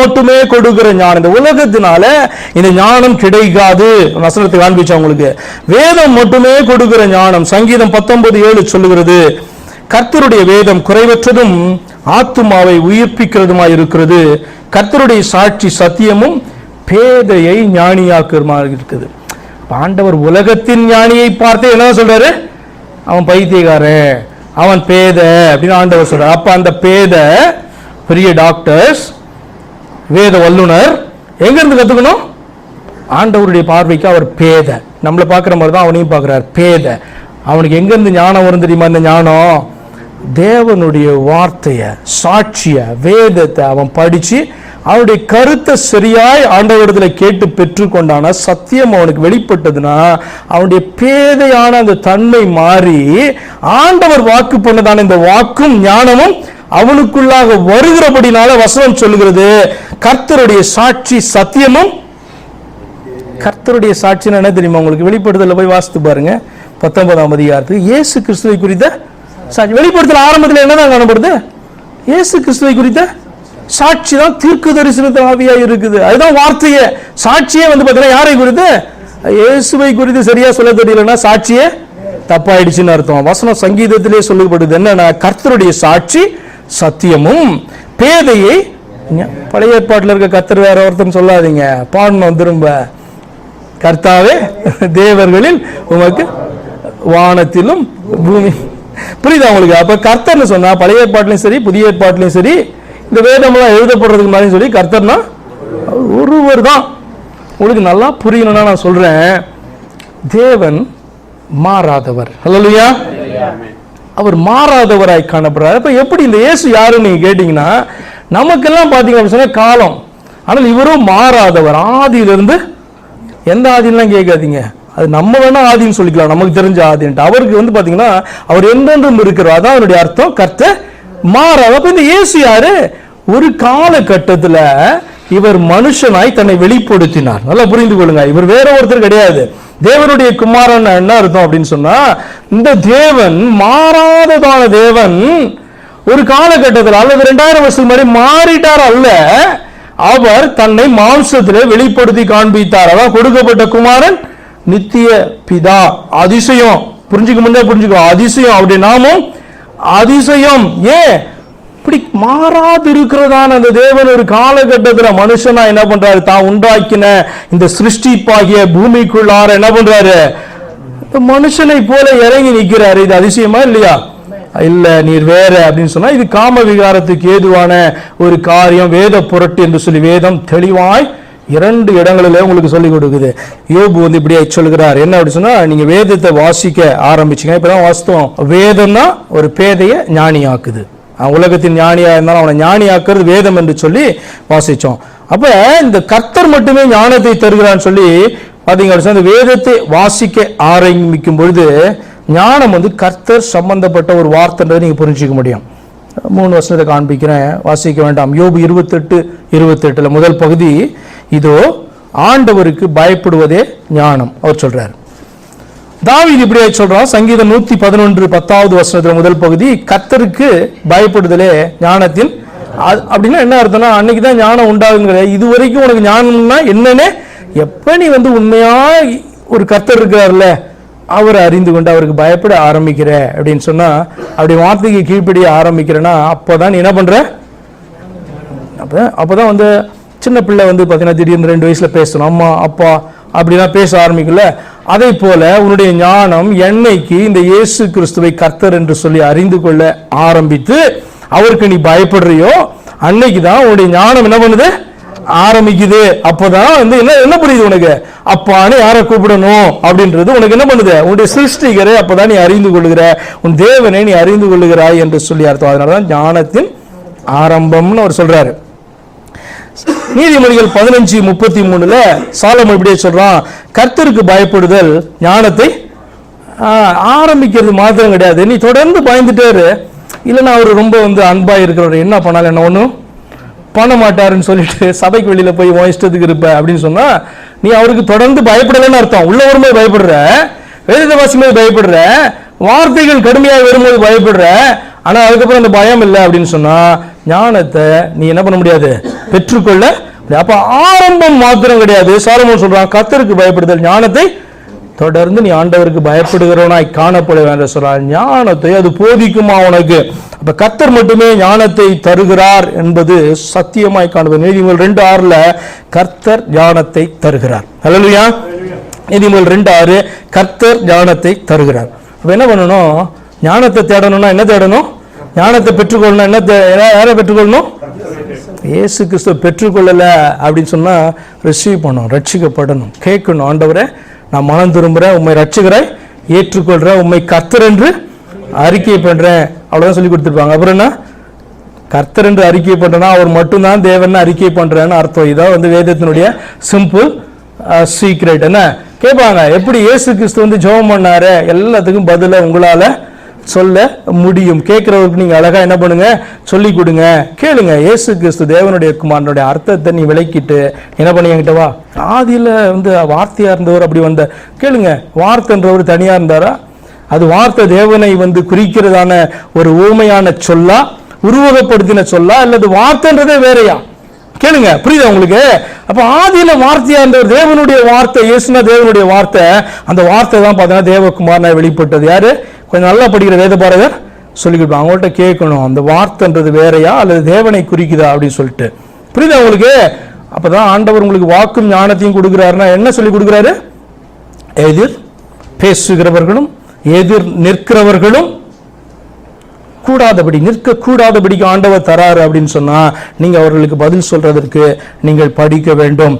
மட்டுமே கொடுக்கிற ஞானம். இந்த உலகத்தினால இந்த ஞானம் கிடைக்காது. வசனத்தை காண்பிச்சா உங்களுக்கு. வேதம் மட்டுமே கொடுக்கிற ஞானம். சங்கீதம் பத்தொன்பது ஏழு சொல்லுகிறது. கர்த்தருடைய வேதம் குறைவற்றதும் ஆத்துமாவை உயிர்ப்பிக்கிறதுமாய் இருக்கிறது. கர்த்தருடைய சாட்சி சத்தியமும் பேதையை ஞானியாக்குமா இருக்குது. பாண்டவர் ஆண்டவர் உலகத்தின் ஞானியை பார்த்து என்ன சொல்றாரு? அவன் பைத்தியக்காரன். அவன் பேத அப்படின்னு ஆண்டவர் சொல்றாரு. அப்ப அந்த பேத பெரிய டாக்டர்ஸ் வேத வல்லுனர். எங்கேருந்து கற்றுக்கணும் ஆண்டவருடைய பார்வைக்கு அவர் பேத. நம்மளை பார்க்குற மாதிரி தான் அவனையும் பார்க்குறார். பேத. அவனுக்கு எங்கேருந்து ஞானம் வரும் தெரியுமா? இந்த ஞானம். தேவனுடைய வார்த்தையை சாட்சியை வேதத்தை அவன் படித்து அவனுடைய கருத்தை சரியாய் ஆண்டவரிடத்தில் கேட்டு பெற்றுக்கொண்டான சத்தியம் அவனுக்கு வெளிப்பட்டதுன்னா அவனுடைய பேதையான அந்த தன்மை மாறி ஆண்டவர் வாக்கு பண்ணதான இந்த வாக்கும் ஞானமும் அவனுக்குள்ளாக வருகிறபடினால வசனம் சொல்லுகிறது கர்த்தருடைய சாட்சி சத்தியமும் கர்த்தருடைய சாட்சின்னு என்ன தெரியுமா உங்களுக்கு? வெளிப்படுத்தல போய் வாசித்து பாருங்க. பத்தொன்பதாம் அதிகாரத்துக்கு இயேசு கிறிஸ்துவை குறித்த சாட்சி. வெளிப்படுத்தல ஆரம்பத்தில் என்னதான் காணப்படுது? இயேசு கிறிஸ்துவை குறித்த சாட்சி தான் தீர்க்கு தரிசனத்தின் ஆவியா இருக்குது. அதுதான் வார்த்தையே. சாட்சியே வந்து பார்த்தீங்கன்னா யாரை குறித்து? இயேசுவை குறித்து சரியா சொல்ல தெரியலன்னா சாட்சியே தப்பாயிடுச்சுன்னு அர்த்தம். வசனம் சங்கீதத்திலே சொல்லப்படுது என்னன்னா கர்த்தருடைய சாட்சி சத்தியமும் பேதையை பழைய ஏற்பாட்டில் இருக்க கர்த்தர் வேற ஒருத்தன் சொல்லாதீங்க. பாடணும் திரும்ப. கர்த்தாவே தேவர்களில் உமக்கு வானத்திலும் பூமி. புரியுதா உங்களுக்கு? அப்ப கர்த்தர்னு சொன்னா பழைய ஏற்பாட்டிலையும் சரி புதிய ஏற்பாட்டிலையும் சரி இந்த வேதமெல்லாம் எழுதப்படுறதுக்கு மாதிரி சொல்லி கர்த்தர்னா ஒருவர் தான். உங்களுக்கு நல்லா புரியணும்னா நான் சொல்றேன். தேவன் மாறாதவர். இல்லையா அவர் மாறாதவராய் காணப்படுறார். அப்போ எப்படி இந்த இயேசு யாருன்னு நீங்கள் கேட்டிங்கன்னா நமக்கெல்லாம் பார்த்தீங்க அப்படின்னு சொன்னால் காலம். ஆனால் இவரும் மாறாதவர். ஆதியிலிருந்து எந்த ஆதின்லாம் கேட்காதீங்க. அது நம்ம வேணா ஆதின்னு சொல்லிக்கலாம். நமக்கு தெரிஞ்ச ஆதின்ட்டு. அவருக்கு வந்து பார்த்தீங்கன்னா அவர் எந்தென்றும் இருக்கிறார். அதான் அவருடைய அர்த்தம். கர்த்த மாறாத அப்போ இந்த இயேசு யாரு? ஒரு காலகட்டத்தில் இவர் மனுஷனாய் தன்னை வெளிப்படுத்தினார். நல்லா புரிந்து கொள்ளுங்க. இவர் வேற ஒருத்தர் கிடையாது. தேவனுடைய குமாரன் என்ன அர்த்தம் அப்படின்னு சொன்னா இந்த தேவன் மாறாததான தேவன் ஒரு காலகட்டத்தில் அல்லது ரெண்டாயிரம் வருஷத்துக்கு முன்னாடி மாறிட்டார் அல்ல. அவர் தன்னை மாம்சத்தில் வெளிப்படுத்தி காண்பித்தார். அதான் கொடுக்கப்பட்ட குமாரன் நித்திய பிதா அதிசயம். புரிஞ்சுக்க முன்னே புரிஞ்சுக்கோ. அதிசயம் அப்படி நாமும் அதிசயம். ஏன்? இப்படி மாறாது இருக்கிறதான அந்த தேவன் ஒரு காலகட்டத்தில் மனுஷனா என்ன பண்றாரு? தான் உண்டாக்கின இந்த சிருஷ்டிப்பாகிய பூமிக்குள்ளார என்ன பண்றாரு? இந்த மனுஷனை போல இறங்கி நிற்கிறாரு. இது அதிசயமா இல்லையா? இல்ல நீர் வேற அப்படின்னு சொன்னா இது காம விகாரத்துக்கு ஏதுவான ஒரு காரியம் வேத புரட்டு என்று சொல்லி வேதம் தெளிவாய் இரண்டு இடங்களில் உங்களுக்கு சொல்லிக் கொடுக்குது. யோபு வந்து இப்படியே சொல்கிறார். என்ன அப்படி சொன்னா நீங்க வேதத்தை வாசிக்க ஆரம்பிச்சீங்க. இப்பதான் வேதம் வேதம்னா ஒரு பேதைய ஞானியாக்குது. உலகத்தின் ஞானியா இருந்தாலும் அவனை ஞானியாக்குறது வேதம் என்று சொல்லி வாசிச்சோம். அப்ப இந்த கர்த்தர் மட்டுமே ஞானத்தை தருகிறான்னு சொல்லி பாத்தீங்க இந்த வேதத்தை வாசிக்க ஆரம்பிக்கும் பொழுது ஞானம் வந்து கர்த்தர் சம்பந்தப்பட்ட ஒரு வார்த்தைன்றதை நீங்க புரிஞ்சுக்க முடியும். மூணு வருஷத்தை காண்பிக்கிறேன். வாசிக்க வேண்டாம். யோபு இருபத்தெட்டு இருபத்தெட்டுல முதல் பகுதி இதோ ஆண்டவருக்கு பயப்படுவதே ஞானம். அவர் சொல்கிறார் தாவீது இப்படியே சொல்றான். சங்கீதம் நூத்தி பதினொன்று பத்தாவது வருஷத்துல முதல் பகுதி கத்தருக்கு பயப்படுதலே ஞானத்தின் அது- அப்படின்னா என்ன அர்த்தம்னா அன்னைக்கு தான் ஞானம் உண்டாகுங்கிற இது வரைக்கும் உனக்கு ஞானம்னா என்னன்னு எப்ப நீ வந்து உண்மையா ஒரு கத்தர் இருக்கிறார்ல அவரை அறிந்து கொண்டு அவருக்கு பயப்பட ஆரம்பிக்கிற அப்படின்னு சொன்னா அப்படி வார்த்தைக்கு கீழ்ப்படிய ஆரம்பிக்கிறேன்னா அப்பதான் நீ என்ன பண்ற? அப்போ அப்போதான் வந்து சின்ன பிள்ளை வந்து பார்த்தீங்கன்னா திடீர்னு ரெண்டு வயசுல பேசணும். அம்மா அப்பா அப்படிலாம் பேச ஆரம்பிக்கல. அதே போல உன்னுடைய ஞானம் என்னைக்கு இந்த இயேசு கிறிஸ்துவை கர்த்தர் என்று சொல்லி அறிந்து கொள்ள ஆரம்பித்து அவருக்கு நீ பயப்படுறியோ அன்னைக்கு தான் உன்னுடைய ஞானம் என்ன பண்ணுது? ஆரம்பிக்குது. அப்பதான் வந்து என்ன என்ன புரியுது உனக்கு? அப்பான்னு யாரை கூப்பிடணும் அப்படின்றது உனக்கு என்ன பண்ணுது? உன்னுடைய சிருஷ்டிகரை அப்பதான் நீ அறிந்து கொள்ளுகிற உன் தேவனை நீ அறிந்து கொள்ளுகிறாய் என்று சொல்லி அர்த்தம். அதனாலதான் ஞானத்தின் ஆரம்பம்னு அவர் சொல்றாரு. நீதிமொழிகள் பதினஞ்சு முப்பத்தி மூணுல சாலம் இப்படியே சொல்றான் கர்த்தருக்கு பயப்படுதல் ஞானத்தை ஆரம்பிக்கிறது மாத்திரம் கிடையாது. நீ தொடர்ந்து பயந்துட்டாரு இல்லைன்னா அவர் ரொம்ப வந்து அன்பா இருக்கிறவர் என்ன பண்ணாலும் என்ன ஒன்றும் பண்ண மாட்டாருன்னு சொல்லிட்டு சபைக்கு வெளியில போய் உன் இஷ்டத்துக்கு இருப்ப அப்படின்னு சொன்னா நீ அவருக்கு தொடர்ந்து பயப்படலைன்னு அர்த்தம். உள்ள வரும்போது பயப்படுற. வேதத்தை வாசிக்கும்போது பயப்படுற. வார்த்தைகள் கடுமையாக வரும்போது பயப்படுற. ஆனா அதுக்கப்புறம் அந்த பயம் இல்லை அப்படின்னு சொன்னா ஞானத்தை நீ என்ன பண்ண முடியாது? பெற்றுக்கொள்ள அப்ப ஆரம்பம் மாத்திரம் கிடையாது. சாலமோன் சொல்றான் கர்த்தருக்கு பயப்படுதல் ஞானத்தை தொடர்ந்து நீ ஆண்டவருக்கு பயப்படுகிறவனாய் காணப்பட வேண்டும் சொல்றான். ஞானத்தை அது போதிக்குமா உனக்கு? அப்ப கர்த்தர் மட்டுமே ஞானத்தை தருகிறார் என்பது சத்தியமாய் காணுது நீதிமொழி ரெண்டு ஆறுல கர்த்தர் ஞானத்தை தருகிறார். அல்லையா நீதிமொழி ரெண்டு ஆறு கர்த்தர் ஞானத்தை தருகிறார். அப்ப என்ன பண்ணணும்? ஞானத்தை தேடணும்னா என்ன தேடணும்? ஞானத்தை பெற்றுக்கொள்ளணும். என்ன தே- யாரை பெற்றுக்கொள்ளணும்? இயேசு கிறிஸ்துவ பெற்றுக்கொள்ளலை அப்படின்னு சொன்னால் ரிசீவ் பண்ணணும் ரட்சிக்கப்படணும். கேட்கணும் ஆண்டவரே நான் மனம் திரும்புகிறேன் உண்மை ரட்சிக்கிறேன் ஏற்றுக்கொள்கிறேன் உண்மை கர்த்தர் என்று அறிக்கை பண்ணுறேன் அவ்வளோதான் சொல்லி கொடுத்துருப்பாங்க. அப்புறம் என்ன? கர்த்தர் என்று அறிக்கை பண்றேன்னா அவர் மட்டும்தான் தேவன் அறிக்கை பண்ணுறேன்னு அர்த்தம். இதான் வந்து வேதத்தினுடைய சிம்பிள் சீக்ரெட் என்ன? கேட்பாங்க எப்படி இயேசு கிறிஸ்து வந்து ஜெபம் பண்ணாரு? எல்லாத்துக்கும் பதிலா உங்களால் சொல்ல முடியும். கேட்கிறவருக்கு நீங்க அழகா என்ன பண்ணுங்க? சொல்லி கொடுங்க. கேளுங்க. இயேசு கிறிஸ்து தேவனுடைய குமாரனுடைய அர்த்தத்தை நீ விளக்கிட்டு என்ன பண்ணி என்கிட்ட வா. ஆதியில வந்து வார்த்தையா இருந்தவர் அப்படி வந்த. கேளுங்க. வார்த்தைன்றவர் தனியா இருந்தாரா? அது வார்த்தை தேவனை வந்து குறிக்கிறதான ஒரு ஊமையான சொல்லா உருவகப்படுத்தின சொல்லா அல்லது வார்த்தைன்றதே வேறையா? கேளுங்க. புரியுதா உங்களுக்கு? அப்ப ஆதியில வார்த்தையா இருந்தவர் தேவனுடைய வார்த்தை இயேசுனா தேவனுடைய வார்த்தை. அந்த வார்த்தை தான் பார்த்தீங்கன்னா தேவகுமாரனா வெளிப்பட்டது. யாரு? கொஞ்சம் நல்லா படிக்கிற வேத பாரகர் கொடுப்பாங்க அவங்கள்ட்ட கேட்கணும் அந்த வார்த்தைன்றது வேறையா அல்லது தேவனை குறிக்குதா அப்படின்னு சொல்லிட்டு. புரியுதா உங்களுக்கு? அப்பதான் ஆண்டவர் உங்களுக்கு வாக்கும் ஞானத்தையும் கொடுக்குறாருன்னா என்ன சொல்லி கொடுக்குறாரு? எதிர் பேசுகிறவர்களும் எதிர் நிற்கிறவர்களும் கூடாதபடி நிற்க கூடாதபடிக்கு ஆண்டவர் தராரு அப்படின்னு சொன்னா நீங்க அவர்களுக்கு பதில் சொல்றதற்கு நீங்கள் படிக்க வேண்டும்.